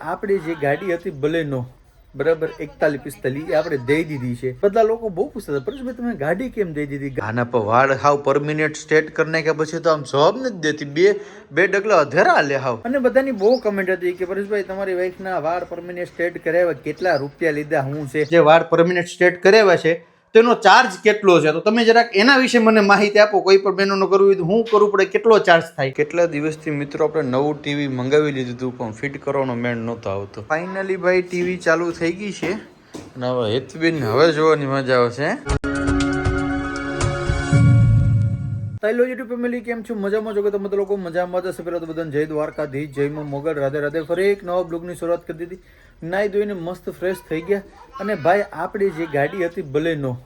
આપણી જે ગાડી હતી બલેનો બરાબર એકતાલીસ પિસ્તાલી એ આપણે દઈ દીધી છે. બધા લોકો બહુ પૂછતા હતા. પરેશભાઈ તમે ગાડી કેમ દઈ દીધી? આના પર વાળ હાવ પરમિનેન્ટ સ્ટેટ કરી નાખ્યા પછી તો આમ જવાબ નથી દેતી. બે બે ડગલા અધેરા લે હાવ. અને બધાની બહુ કમેન્ટ હતી કે પરેશભાઈ તમારી વાઈફના વાળ પરમિનેન્ટ સ્ટેટ કરાવ્યા કેટલા રૂપિયા લીધા હું છે? જે વાળ પરમિનેન્ટ સ્ટેટ કરાવ્યા છે તેનો ચાર્જ કેટલો છે? તો તમે જરાક એના વિશે મને માહિતી આપો. કોઈ પણ બહેનોનો કરવું હોય તો હું કરવું પડે કેટલો ચાર્જ થાય? કેટલા દિવસથી મિત્રો આપણે નવું ટીવી મંગાવી લીધું હતું પણ ફિટ કરવાનો મેળ નહોતો આવતો. ફાઇનલી ભાઈ ટીવી ચાલુ થઈ ગઈ છે. અને હવે હેતબેન હવે જોવાની મજા આવશે. હેલો યુટ્યુબ ફેમિલી કેમ છો? મજામાં છો? કે તમે લોકો મજામાં જશે પહેલાં તો બધાને જય દ્વારકાધીશ જયમાં મોગલ રાધે રાધે. ફરી એક નવા બ્લોગની શરૂઆત કરી દીધી. નાહી ધોઈને મસ્ત ફ્રેશ થઈ ગયા. અને ભાઈ આપણી જે ગાડી હતી બલેનો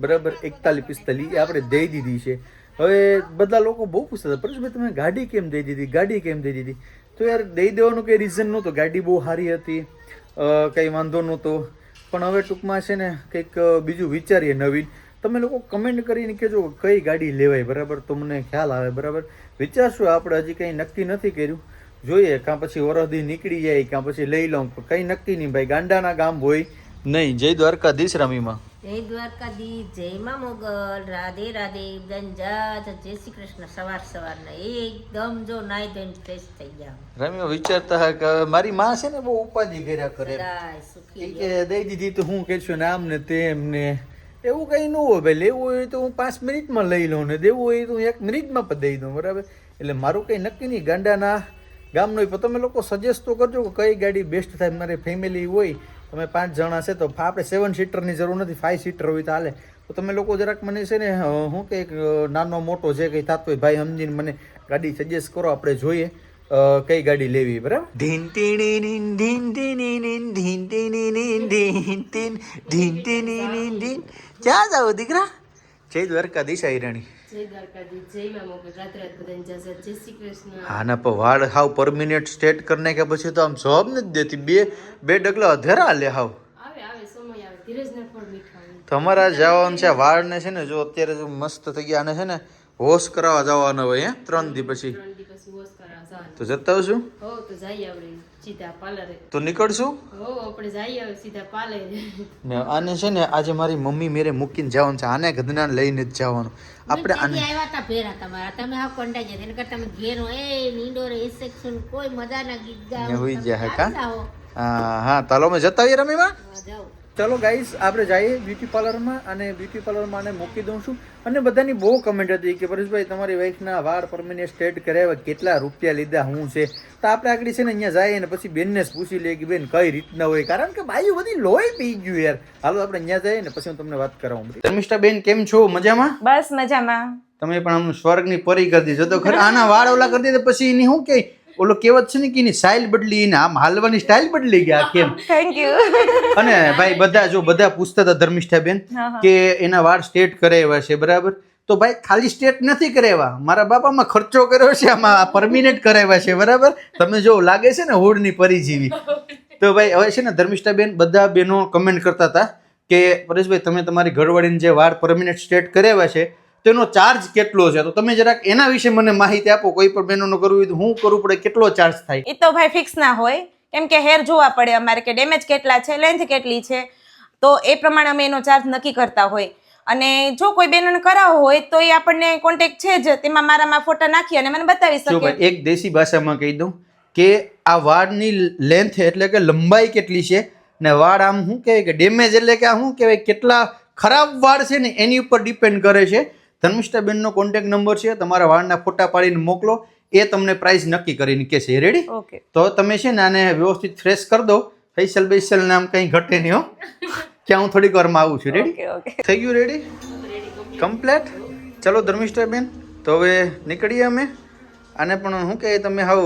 બરાબર, એકતાલીસ પિસ્તાલીસ, એ આપણે દઈ દીધી છે. હવે બધા લોકો બહુ પૂછતા હતા, પરેશભાઈ, તમે ગાડી કેમ દઈ દીધી? ગાડી કેમ દઈ દીધી? તો યાર, દઈ દેવાનું કંઈ રીઝન નહોતું. ગાડી બહુ સારી હતી કંઈ વાંધો નહોતો. પણ હવે ટૂંકમાં છે ને, કંઈક બીજું વિચારીએ નવીન. તમે લોકો કમેન્ટ કરીને કહેજો કઈ ગાડી લેવાય, બરાબર? તો મને ખ્યાલ આવે, બરાબર? વિચારશું આપણે, હજી કંઈ નક્કી નથી કર્યું. જોઈએ, કાં પછી વરદી નીકળી જાય, કાં પછી લઈ લઉં કંઈ નક્કી નહીં ભાઈ, ગાંડાના ગામ હોય. નહીં, જય દ્વારકાધીશ રમીમાં. જય દ્વારકાધી જય મા મોગલ. રાધે રાધે જા, જય શ્રી કૃષ્ણ. સવાર સવારના એકદમ જો નાઈ ધોઈને ફ્રેશ થઈ ગયા. રમ્યો વિચારતા હા કે મારી માં છે ને બહુ ઉપાધિ કર્યા કરે. સુખી કે દઈ દીધી તો હું કહેશું ને આમ ને તેમ ને. એવું કંઈ ન હોય ભાઈ લેવું હોય તો હું પાંચ મિનિટમાં લઈ લઉં ને દેવું હોય તો હું એક મિનિટમાં પણ દઈ દઉં બરાબર? એટલે મારું કંઈ નક્કી નહીં. ગાંડાના ગામનો પણ તમે લોકો સજેસ્ટ તો કરજો કે કઈ ગાડી બેસ્ટ થાય, મારે ફેમિલી હોય તમે પાંચ જણા છે, તો આપણે સેવન સીટરની જરૂર નથી ફાઇવ સીટર હોય તો હાલે. તો તમે લોકો જરાક મને છે ને હું કે નાનો મોટો જે કંઈ થતો હોય, ભાઈ સમજીને મને ગાડી સજેસ્ટ કરો, આપણે જોઈએ કઈ ગાડી લેવી, બરાબર? ક્યાં જાવ દીકરા? જય દ્વારકાધીશ આયરાણી. આના પર વાળ હાવ પરમિનેન્ટ સ્ટેટ કરી નાખ્યા પછી તો આમ જવાબ નથી દેતી. બે બે ડગલા અધેરા લે હાવ. તમારા જવાનું છે વાળને છે ને જો અત્યારે જો મસ્ત થઈ ગયા આને છે ને હોશ કરાવવા જવાના હોય હે ત્રણ દી પછી. પછી વોશ કરાવવા જવાનું તો જતા આવશું? હો તો જઈએ આપણે સીધા પાર્લરે. તો નીકળશું? હો આપણે સીધા પાર્લરે. ને આને છે ને આજે મારી મમ્મી મેરે મૂકીને જવાનું છે. આને ગધનાને લઈને જ જવાનું. આપણે આને આવ્યા હતા ભેરા તમારા? તમે હા કંટાઈ ગયા એને કરતા તમે ઘેર એ નીંડો રે સેક્શન કોઈ મજાના ગીત ગાવ. ને હોઈ જાય હે? હો. ચાલો અમે જતા આવીએ રમીમાં? જાઓ. ચલો ગાઈસ આપણે જઈએ બ્યુટી પાર્લરમાં અને બ્યુટી પાર્લરમાં આને મૂકી દઉં છું. અને બધાની બહુ કમેન્ટ હતી કે પરેશભાઈ તમારી વાઈફના વાળ પરમિનેન્ટ સ્ટેટ કરાવ્યા કેટલા રૂપિયા લીધા હું છે? તો આપણે આગળ છે ને અહીંયા જઈએ ને પછી બેનને પૂછી લઈએ કે બેન કઈ રીતના હોય? કારણ કે ભાઈ બધી લોહી પી ગયું યાર. હાલો આપણે અહીંયા જઈએ ને પછી હું તમને વાત કરાવું બધી. ધર્મિષ્ઠા બેન કેમ છો? મજામાં? બસ મજામાં. તમે પણ આમ સ્વર્ગની પરી કરી દીધો તો ખરા આના વાળ ઓલા કરી દીધા પછી એની શું કે? ઓલો કહેવત છે ને કે એની સ્ટાઇલ બદલી ને આમ હાલવાની સ્ટાઇલ બદલી ગયા કેમ? થેન્ક યુ અને ભાઈ બધા જો બધા પૂછતા હતા ધર્મિષ્ઠા બેન. કે એના વાળ સ્ટેટ કરાવ્યા છે બરાબર? તો ભાઈ ખાલી સ્ટેટ નથી કરાવ્યા. મારા બાપામાં ખર્ચો કર્યો છે આમાં પરમિનેન્ટ કરાવ્યા છે બરાબર? તમે જો લાગે છે ને હોડની પરિજીવી. તો ભાઈ હવે છે ને ધર્મિષ્ઠા બેન બધા બેનો કમેન્ટ કરતા હતા કે પરેશભાઈ તમે તમારી ઘરવાળીને જે વાળ પરમિનેન્ટ સ્ટેટ કરાવ્યા છે તેનો ચાર્જ કેટલો છે? તો તમે જરાક એના વિશે મને માહિતી આપો. કોઈ પણ બહેનોનો કરવું હોય તો હું કરવું પડે કેટલો ચાર્જ થાય? એ તો ભાઈ ફિક્સ ના હોય. કેમ કે હેર જોવા પડે અમારે કે ડેમેજ કેટલા છે લેન્થ કેટલી છે. તો એ પ્રમાણે અમે એનો ચાર્જ નક્કી કરતા હોય. અને જો કોઈ બહેનોને કરાવવો હોય તો એ આપણને કોન્ટેક છે જ. તેમાં મારામાં ફોટા નાખી અને મને બતાવી જો શકે. એક દેશી ભાષામાં કહી દઉં કે આ વાળની લેન્થ એટલે કે લંબાઈ કેટલી છે ને વાળ આમ શું કહેવાય કે ડેમેજ એટલે કે આ શું કહેવાય કેટલા ખરાબ વાળ છે ને એની ઉપર ડિપેન્ડ કરે છે. ધર્મિષ્ઠા બેનનો કોન્ટેક્ટ નંબર છે તમારા વાળના ફોટા પાડીને મોકલો એ તમને પ્રાઇસ નક્કી કરીને કહેશે રેડી ઓકે તો તમે છે ને આને વ્યવસ્થિત ફ્રેશ કરી દો. ફેશિયલ બેશિયલ નામ કંઈ ઘટે નહીં હો. ક્યાં હું થોડીક વારમાં આવું છું. રેડી થઈ ગયું રેડી કમ્પ્લેટ ચલો ધર્મિષ્ઠાબેન તો હવે નીકળીએ અમે. આને પણ શું કહે તમે હાવ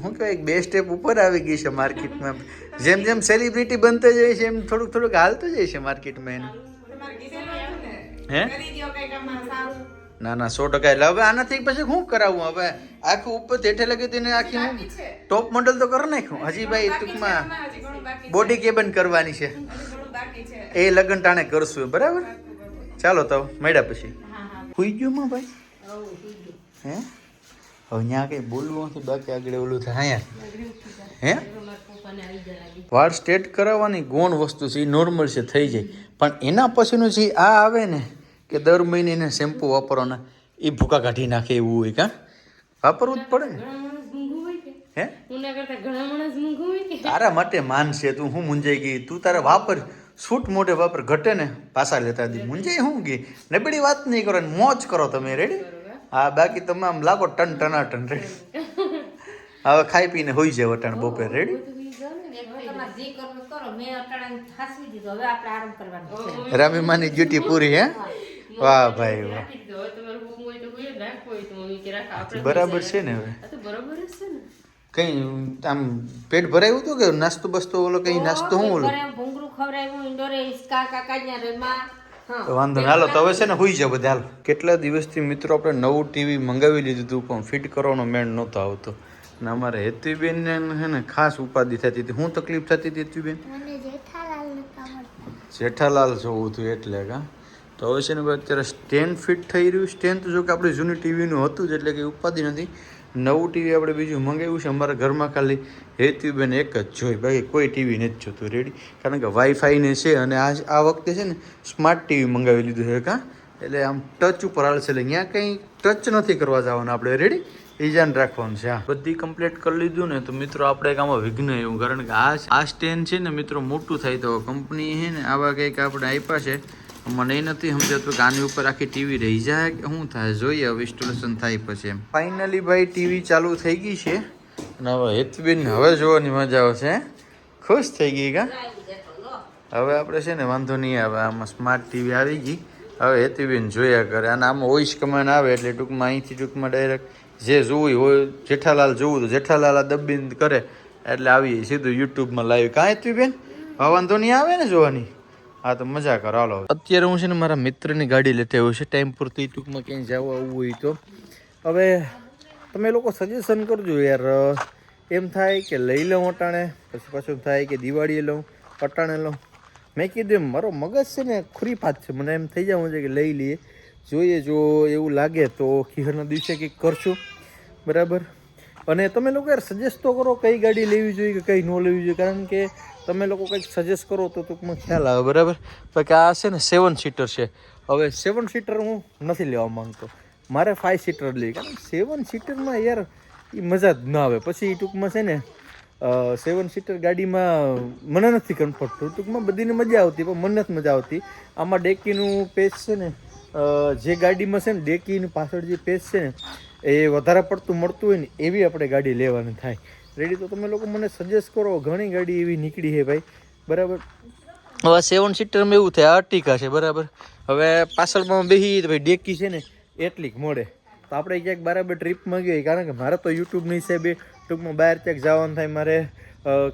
શું કહેવાય બે સ્ટેપ ઉપર આવી ગઈ છે માર્કેટમાં જેમ જેમ સેલિબ્રિટી બનતા જાય છે એમ થોડુંક થોડુંક હાલતું જાય છે માર્કેટમાં એનું. હે? ના ના સો ટકા એટલે હવે આનાથી પછી શું કરાવું? હવે આખું ઉપર હેઠે લગી તેને આખી હું ટોપ મોડલ તો કરી નાખ્યું. હજી ભાઈ ટૂંકમાં બોડી કેબન કરવાની છે. એ લગન ટાણે કરશું બરાબર? ચાલો તો મળ્યા પછી. હુઈ ગયો માં ભાઈ? હે? હવે ત્યાં કંઈ બોલવું નથી બાકી આગળ ઓલું થાય હે? વાળ સ્ટ્રેટ કરાવવાની ગૌણ વસ્તુ છે એ નોર્મલ છે થઈ જાય. પણ એના પછીનું જે આ આવે ને કે દર મહિને એને શેમ્પુ વાપરવાના એ ભૂકા કાઢી નાખે એવું હોય કાં? વાપરવું જ પડે. હે? ઉના કરતા ઘણા માણસ મૂંગું હોય કે? તારા માટે માન છે તું હું મુંજાઈ ગઈ? તું તારે વાપર છૂટ મોઢે વાપર ઘટે ને પાછા લેતા દી. મુંજાઈ હું ગઈ? નબળી વાત નહીં કરો ને મોજ કરો તમે રેડી હા બાકી તમે આમ લાગો ટન ટનાટન રેડી હવે ખાઈ પીને હોઈ જાય વટાણ બપોર રેડી હવે તમારે જે કરવું કરો. મેં અટાણે થાસવી દીધો. હવે આપણે આરામ કરવાનો છે. રામીમાની ડ્યુટી પૂરી હે. વાહ ભાઈ વાહ. બરાબર છે ને હવે. આ તો બરાબર જ છે ને. કઈ આમ પેટ ભરાયું હતું કે નાસ્તો બસ્તો ઓલો કઈ નાસ્તો હું ઓલો? ભૂંગળું ખવડાવ્યું ઇન્ડોરે હિસકા કાકા રેમાં તો વાંધો ના હાલો તો હવે છે ને હોઈ જાવ બધા હાલો. કેટલા દિવસથી મિત્રો આપણે નવું ટીવી મંગાવી લીધું હતું પણ ફિટ કરવાનો મેળ નહોતો આવતો. અને અમારે હેતુબેનને છે ને ખાસ ઉપાધિ થતી હતી. શું તકલીફ થતી હતી હેતુબેન? જેઠાલાલ જોવું હતું એટલે કા? તો હવે છે ને અત્યારે સ્ટેન્ડ ફિટ થઈ રહ્યું. સ્ટેન્ડ તો જો કે આપણે જૂની ટીવીનું હતું જ, એટલે કે ઉપાધિ નથી. નવું ટીવી આપણે બીજું મંગાવ્યું છે અમારા ઘરમાં ખાલી. હેતુબેન એક જ જોઈ. બાકી કોઈ ટીવી નથી જોતું. રેડી કારણ કે વાઈફાઈને છે અને આ આ વખતે છે ને સ્માર્ટ ટીવી મંગાવી લીધું છે કાં એટલે આમ ટચ ઉપર હાલશે એટલે અહીંયા કંઈ ટચ નથી કરવા જવાનું આપણે. રેડી ધ્યાન રાખવાનું છે આ બધી કમ્પ્લીટ કરી લીધું ને તો મિત્રો આપણે એક આમાં વિઘ્ન એવું. કારણ કે આ આ સ્ટેન્ડ છે ને મિત્રો મોટું થાય તો કંપની છે ને આવા કંઈક આપણે આપ્યા છે. મને નથી સમજાતું કે આની ઉપર આખી ટીવી રહી જાય કે શું થાય? જોઈએ, હવે ઇન્સ્ટોલેશન થાય પછી એમ. ફાઇનલી ભાઈ, ટીવી ચાલુ થઈ ગઈ છે. અને હવે હેતબેન હવે જોવાની મજા આવશે. ખુશ થઈ ગઈ કા? હવે આપણે છે ને વાંધો નહીં આવે, આમાં સ્માર્ટ ટીવી આવી ગઈ. હવે હેતીબેન જોયા કરે. અને આમાં વોઇસ કમાન્ડ આવે એટલે ટૂંકમાં અહીંથી ટૂંકમાં ડાયરેક્ટ જે જોવું હોય, જેઠાલાલ જોવું તો જેઠાલાલ આ દબીન કરે. એટલે આવી સીધું યુટ્યુબમાં લાવી કાંઈ હેતીબેન? હવે વાંધો નહીં આવે ને જોવાની? હા, તો મજા કરો. હાલો. અત્યારે હું છે ને મારા મિત્રની ગાડી લેતે આવ્યો છે. ટાઈમ પૂરતી ટૂંકમાં ક્યાંય જવા આવવું હોય તો. હવે તમે લોકો સજેશન કરજો યાર. એમ થાય કે લઈ લઉં અટાણે, પછી પાછું થાય કે દિવાળીએ લઉં, અટાણે લઉં. મેં કીધું એમ, મારો મગજ છે ને ખુરી પાત છે. મને એમ થઈ જવું છે કે લઈ લઈએ. જોઈએ, જો એવું લાગે તો ખીહરના દિવસે કંઈક કરશું. બરાબર? અને તમે લોકો યાર સજેસ્ટ તો કરો કઈ ગાડી લેવી જોઈએ કે કઈ ન લેવી જોઈએ. કારણ કે તમે લોકો કંઈક સજેસ્ટ કરો તો ટૂંકમાં ખ્યાલ આવે, બરાબર? કે આ છે ને સેવન સીટર છે. હવે સેવન સીટર હું નથી લેવા માંગતો. મારે ફાઇવ સીટર લેવી. કારણ સેવન સીટરમાં યાર એ મજા જ ના આવે. પછી ટૂંકમાં છે ને સેવન સીટર ગાડીમાં મને નથી કમ્ફર્ટ ટૂંકમાં બધીને મજા આવતી, પણ મને નથી મજા આવતી. આમાં ડેકીનું પેજ છે ને જે ગાડીમાં છે ને, ડેકીની પાછળ જે પેજ છે ને, એ વધારે પડતું, મળતું હોય ને, એવી આપણે ગાડી લેવાની થાય. રેડી તો તમે લોકો મને સજેસ્ટ કરો, ઘણી ગાડી એવી નીકળી છે ભાઈ. બરાબર? હવે સેવન સીટરમાં એવું થાય અર્ટિકા છે, બરાબર? હવે પાછળમાં બેસી તો ભાઈ ડેકી છે ને, એટલીક મોડે. તો આપણે ક્યાંક બરાબર ટ્રીપમાં ગઈ, કારણ કે મારે તો યુટ્યુબની હિસાબે ટૂંકમાં બહાર ક્યાંક જવાનું થાય, મારે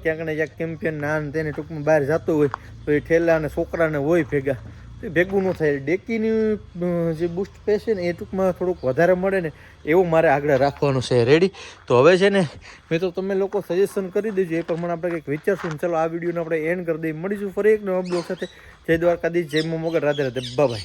ક્યાંક ને ક્યાંક કેમ્પિયન ના તેને ટૂંકમાં બહાર જતો હોય, તો એ ઠેલા અને છોકરાને હોય ભેગા. તો ભેગું ન થાય. ડેકીની જે બુસ્ટ પે છે ને, એ ટૂંકમાં થોડુંક વધારે મળે ને, એવું મારે આગળ રાખવાનું છે. રેડી તો હવે છે ને મેં તો તમે લોકો સજેશન કરી દેજો. એ પ્રમાણે આપણે કંઈક વિચારશું ચલો આ વિડીયોને આપણે એન્ડ કરી દઈએ. મળીશું ફરી એક નવા બ્લોગ સાથે. જય દ્વારકાધીશ, જય મોગલ રાધે રાધે. બાય